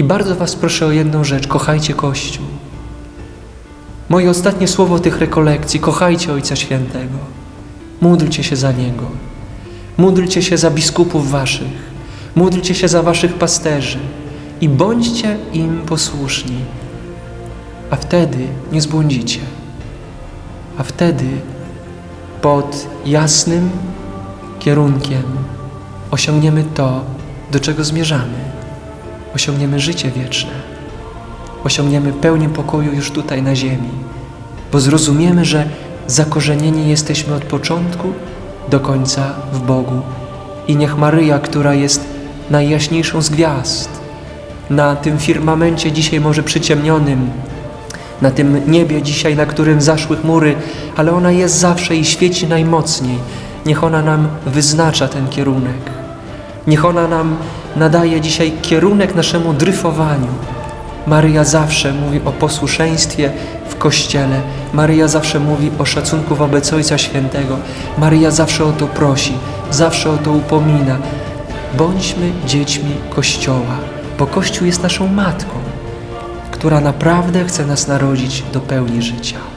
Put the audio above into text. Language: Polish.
I bardzo Was proszę o jedną rzecz: kochajcie Kościół. Moje ostatnie słowo tych rekolekcji: kochajcie Ojca Świętego. Módlcie się za Niego. Módlcie się za biskupów Waszych. Módlcie się za Waszych pasterzy i bądźcie im posłuszni. A wtedy nie zbłądzicie. A wtedy pod jasnym kierunkiem osiągniemy to, do czego zmierzamy. Osiągniemy życie wieczne. Osiągniemy pełnię pokoju już tutaj na ziemi, bo zrozumiemy, że zakorzenieni jesteśmy od początku do końca w Bogu. I niech Maryja, która jest najjaśniejszą z gwiazd, na tym firmamencie dzisiaj może przyciemnionym, na tym niebie dzisiaj, na którym zaszły chmury, ale ona jest zawsze i świeci najmocniej. Niech ona nam wyznacza ten kierunek. Niech ona nam nadaje dzisiaj kierunek naszemu dryfowaniu. Maryja zawsze mówi o posłuszeństwie w Kościele. Maryja zawsze mówi o szacunku wobec Ojca Świętego. Maryja zawsze o to prosi, zawsze o to upomina. Bądźmy dziećmi Kościoła, bo Kościół jest naszą matką, która naprawdę chce nas narodzić do pełni życia.